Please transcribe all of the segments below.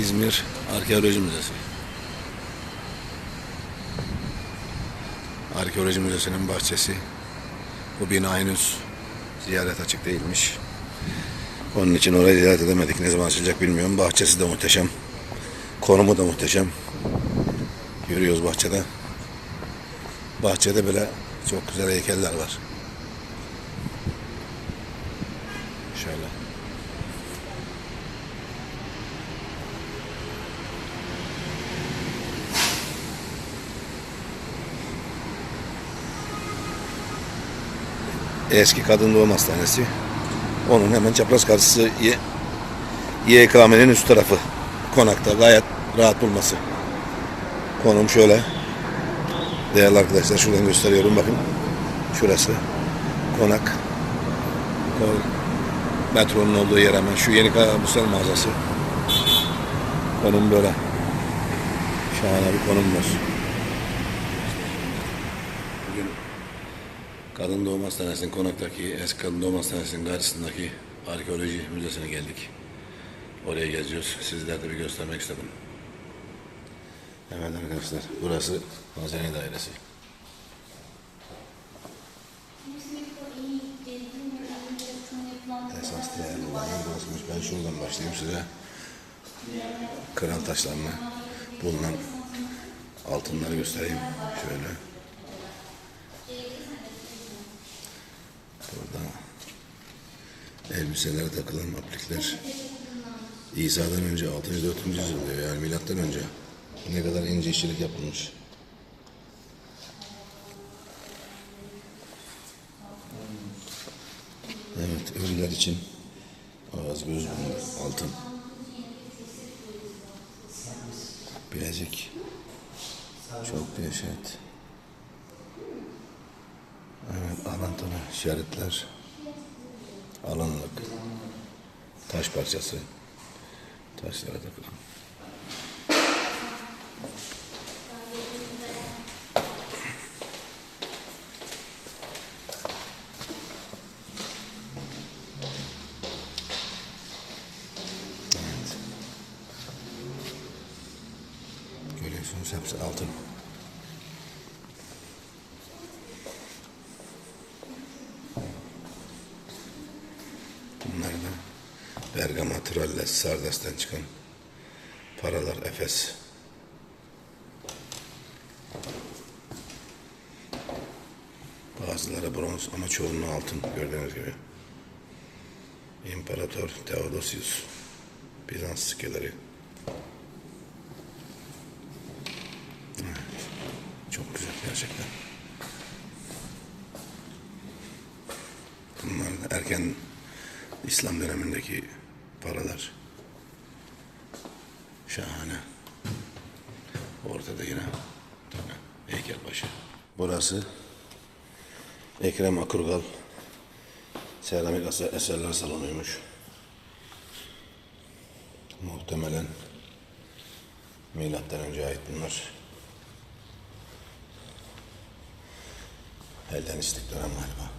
İzmir Arkeoloji Müzesi. Arkeoloji Müzesi'nin bahçesi. Bu bina henüz ziyaret açık değilmiş. Onun için orayı ziyaret edemedik. Ne zaman açılacak bilmiyorum. Bahçesi de muhteşem. Konumu da muhteşem. Yürüyoruz bahçede. Bahçede bile çok güzel heykeller var. Şöyle. Eski Kadın Doğum Hastanesi. Onun hemen çapraz karşısı YKM'nin üst tarafı. Konakta gayet rahat bulması. Konum şöyle. Değerli arkadaşlar şuradan gösteriyorum bakın. Şurası. Konak. Metronun olduğu yer hemen. Şu yeni kabusel mağazası. Konum böyle. Şahane bir konum var. Bugün Kadın Doğum Hastanesi'nin konaktaki eski Kadın Doğum Hastanesi'nin karşısındaki arkeoloji müzesine geldik. Oraya geziyoruz. Sizlere de bir göstermek istedim. Evet arkadaşlar burası Hazine Dairesi. Esas değerli olan burasıymış. Ben şuradan başlayayım size. Kral taşlarına bulunan altınları göstereyim. Şöyle. Burada elbiselere takılan aplikler İsa'dan önce 604. yüzyıl diyor yani milattan önce. Ne kadar ince işçilik yapılmış. Evet ölüler için ağız göz burnu altın. Bilezik. Çok dehşet. Evet, alantını, şeritler, alanlık, taş parçası, taşlara takılan. Görüyorsunuz hepsi altın. Bunlar da Bergama, Tralles, Sardas'tan çıkan paralar Efes. Bazıları bronz ama çoğunluğu altın gördüğünüz gibi. İmparator Theodosius. Bizans sikkeleri. Evet, Çok güzel gerçekten. Bunlar erken İslam dönemindeki paralar. Şahane. Ortada yine tabii heykelbaşı. Burası Ekrem Akurgal seramik eser- eserler salonuymuş. Muhtemelen milattan önce ait bunlar. Hellenistik dönem galiba.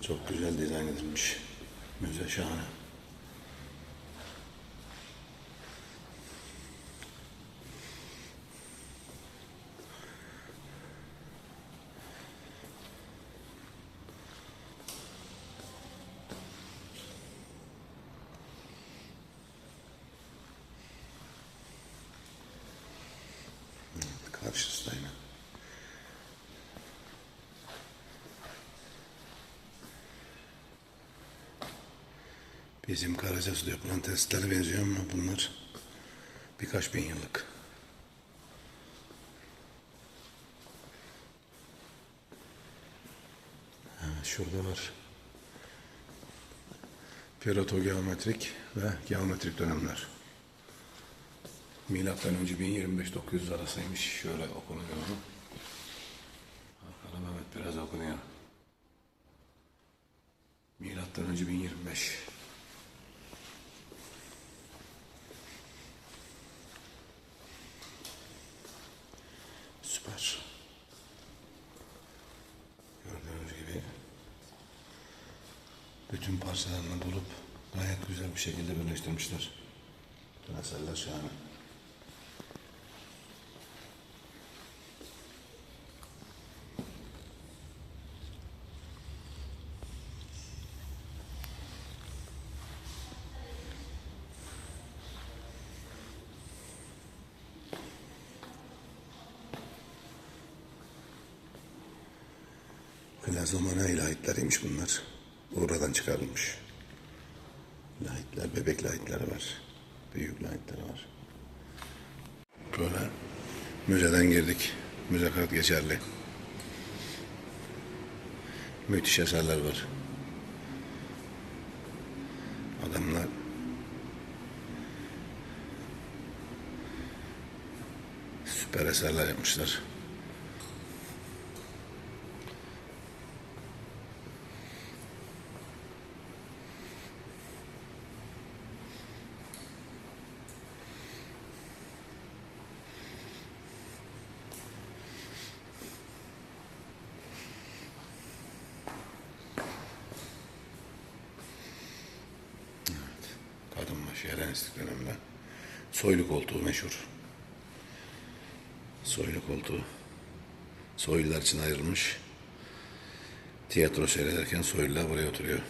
Çok güzel dizayn edilmiş. Müze şahane. Evet, Karşısı da yine. Bizim Karacasu'da yapılan testlere benziyor ama bunlar birkaç bin yıllık. Ha, şurada var. Pirotogeometrik ve geometrik dönemler. Milattan önce 1025-900 arasıymış. Şöyle okunuyor. Bakalım evet biraz okunuyor. Milattan önce 1025. Süper. Gördüğünüz gibi bütün parçalarını bulup gayet güzel bir şekilde birleştirmişler. Eserler şahane. Plazomana ilahitleriymiş bunlar. Buradan çıkarılmış. Lahitler, bebek lahitleri var. Büyük lahitleri var. Böyle müzeden girdik. Müze kart geçerli. Müthiş eserler var. Adamlar süper eserler yapmışlar. Helenistik döneminde. Soylu koltuğu meşhur. Soylu koltuğu. Soylular için ayrılmış. Tiyatro seyrederken soylular buraya oturuyor.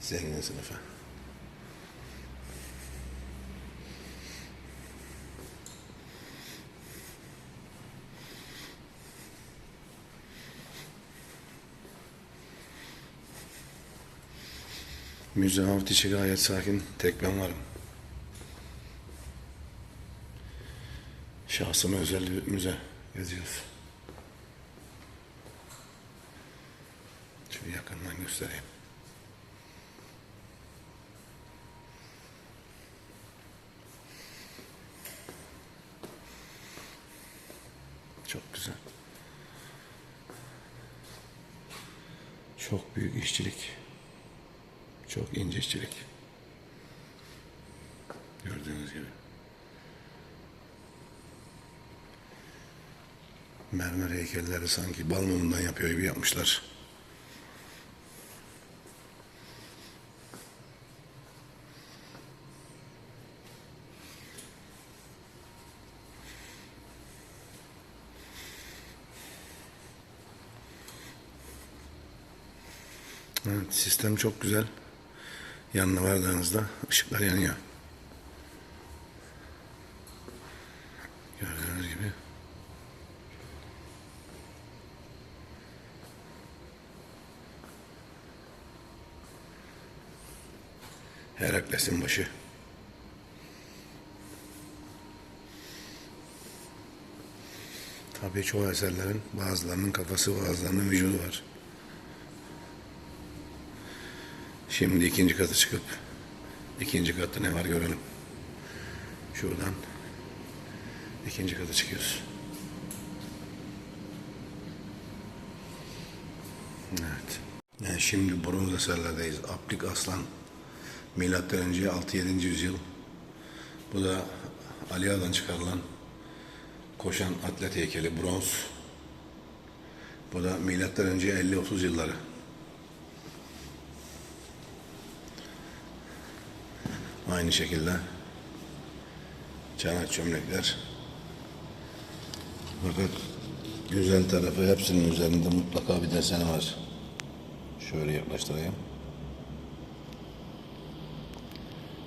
Zengin sınıfı. Müze hafta içi gayet sakin. Tek ben varım. Şahsıma özel bir müze geziyoruz. Şöyle yakından göstereyim. Çok güzel. Çok büyük işçilik. Çok ince işçilik. Gördüğünüz gibi. Mermer heykelleri sanki bal mumundan yapıyor gibi yapmışlar. Evet, sistem çok güzel. Yanına vardığınızda ışıklar yanıyor. Gördüğünüz gibi. Herakles'in başı. Tabii çoğu eserlerin bazılarının kafası bazılarının vücudu var. Şimdi ikinci katı çıkıp ikinci katta ne var görelim. Şuradan ikinci katı çıkıyoruz. Evet. Yani şimdi bronz eserlerdeyiz. Aplik Aslan Milattan önce 6-7. yüzyıl. Bu da Ali Ağa'dan çıkarılan koşan atlet heykeli bronz. Bu da milattan önce 50-30 yılları. Aynı şekilde çanak çömlekler. Fakat güzel tarafı hepsinin üzerinde mutlaka bir deseni var. Şöyle yaklaştırayım.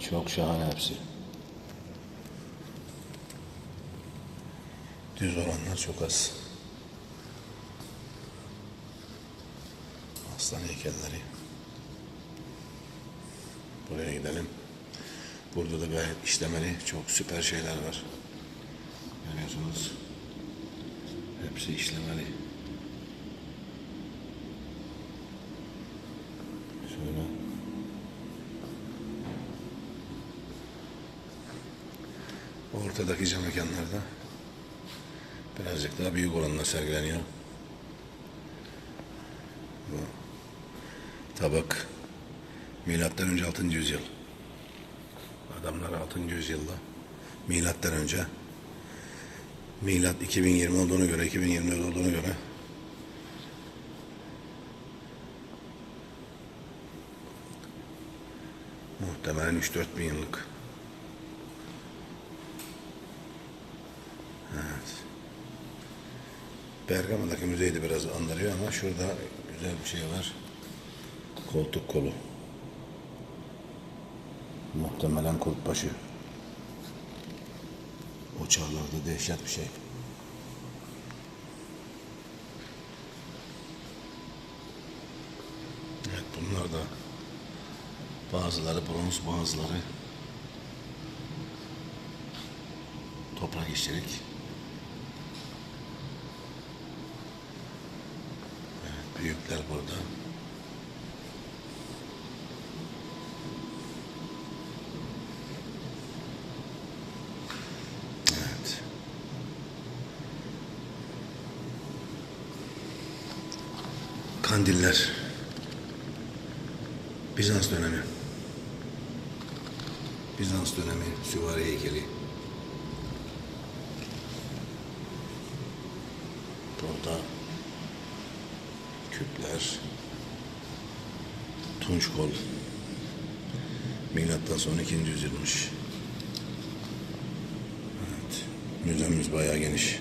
Çok şahane hepsi. Düz olanlar çok az. Aslan heykelleri. Buraya gidelim. Burada da gayet işlemeli çok süper şeyler var. Görüyorsunuz. Hepsi işlemeli. Şöyle. Ortadaki cam mekanlarda birazcık daha büyük olanlar sergileniyor. Bu tabak milattan önce 6. yüzyıl. Adamlar 6. yüzyılda milattan önce milat 2020 olduğunu göre 2024 olduğunu göre Muhtemelen 3-4 bin yıllık. Evet. Bergama'daki müzeyi de biraz andırıyor ama şurada güzel bir şey var. Koltuk kolu. Muhtemelen kulpbaşı. O çağlarda dehşet bir şey. Evet bunlar da bazıları bronz bazıları toprak işçilik. Evet büyükler burada. Evet. Kandiller. Bizans dönemi. Bizans dönemi süvari heykeli. Burada küpler, tunç kol. Milattan sonra 2. yüzyılmış. Evet. Müzemiz bayağı geniş.